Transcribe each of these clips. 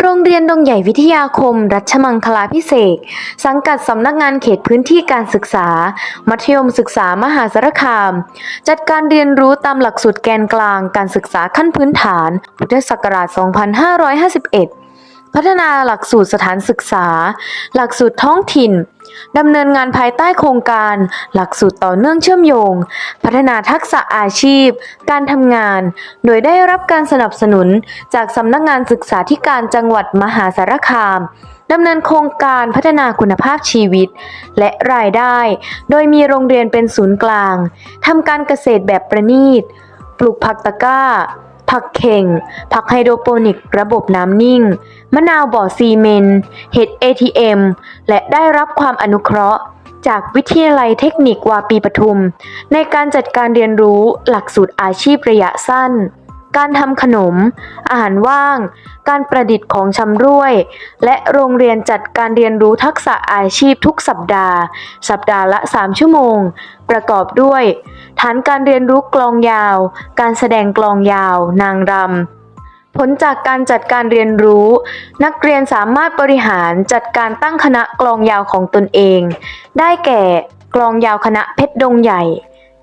โรงเรียนดงใหญ่วิทยาคม รัชมังคลาพิเศษ สังกัดสำนักงานเขตพื้นที่การศึกษา มัธยมศึกษามหาสารคาม จัดการเรียนรู้ตามหลักสูตรแกนกลางการศึกษาขั้นพื้นฐาน พุทธศักราช 2551 พัฒนาหลักสูตรสถานศึกษา หลักสูตรท้องถิ่น ดำเนินงานภายใต้โครงการ หลักสูตรต่อเนื่องเชื่อมโยง พัฒนาทักษะอาชีพ การทำงาน โดยได้รับการสนับสนุนจากสำนักงานศึกษาธิการจังหวัดมหาสารคามดำเนินโครงการพัฒนาคุณภาพชีวิต และรายได้ โดยมีโรงเรียนเป็นศูนย์กลางทำการเกษตรแบบประณีต ปลูกผักตะกร้า ผักเข่ง ผักไฮโดรโปนิก ระบบน้ำนิ่ง มะนาวบ่อซีเมนต์เห็ด ATM และได้รับความอนุเคราะห์ จากวิทยาลัยเทคนิควาปีปทุม ในการจัดการเรียนรู้หลักสูตรอาชีพระยะสั้น การทำขนม อาหารว่าง การประดิษฐ์ของชำร่วย และโรงเรียนจัดการเรียนรู้ทักษะอาชีพทุกสัปดาห์ สัปดาห์ละ 3 ชั่วโมง ประกอบด้วย ฐานการเรียนรู้กลองยาว การแสดงกลองยาว นางรำผลจากการจัดการเรียนรู้ นักเรียนสามารถบริหารจัดการตั้งคณะกลองยาวของตนเอง ได้แก่กลองยาวคณะเพชรดงใหญ่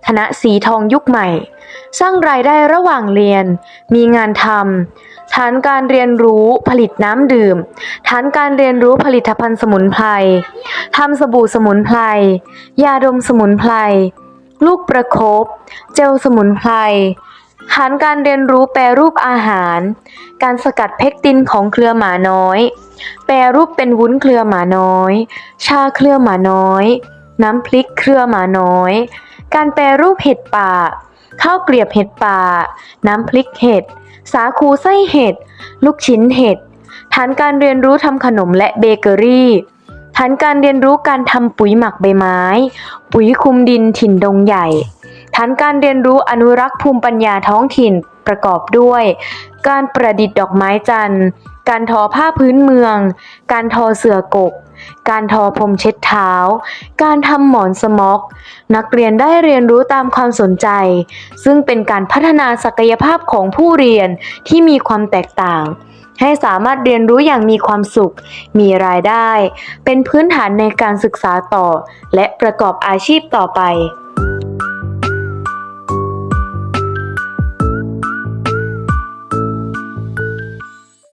คณะสีทองยุคใหม่ สร้างรายได้ระหว่างเรียน มีงานทำฐานการเรียนรู้ผลิตน้ำดื่ม ฐานการเรียนรู้ผลิตภัณฑ์สมุนไพรทำสบู่สมุนไพร ยาดมสมุนไพร ลูกประคบเจลสมุนไพรฐานการเรียนรู้แปรรูปอาหาร การสกัดเพกตินของเครือหมาน้อย แปรรูปเป็นวุ้นเครือหมาน้อย ชาเครือหมาน้อย น้ำพริกเครือหมาน้อย การแปรรูปเห็ดป่า ข้าวเกลียบเห็ดป่า น้ำพริกเห็ด สาคูไส้เห็ด ลูกชิ้นเห็ด ฐานการเรียนรู้ทำขนมและเบเกอรี่ ฐานการเรียนรู้การทำปุ๋ยหมักใบไม้ ปุ๋ยคุมดินถิ่นดงใหญ่ ฐานการเรียนรู้อนุรักษ์ภูมิปัญญาท้องถิ่นประกอบด้วย การประดิษฐ์ดอกไม้จันทร์ การทอผ้าพื้นเมือง การทอเสื่อกก การทอพรมเช็ดเท้า การทำหมอนสม็อก นักเรียนได้เรียนรู้ตามความสนใจ ซึ่งเป็นการพัฒนาศักยภาพของผู้เรียนที่มีความแตกต่าง ให้สามารถเรียนรู้อย่างมีความสุข มีรายได้ เป็นพื้นฐานในการศึกษาต่อ และประกอบอาชีพต่อไป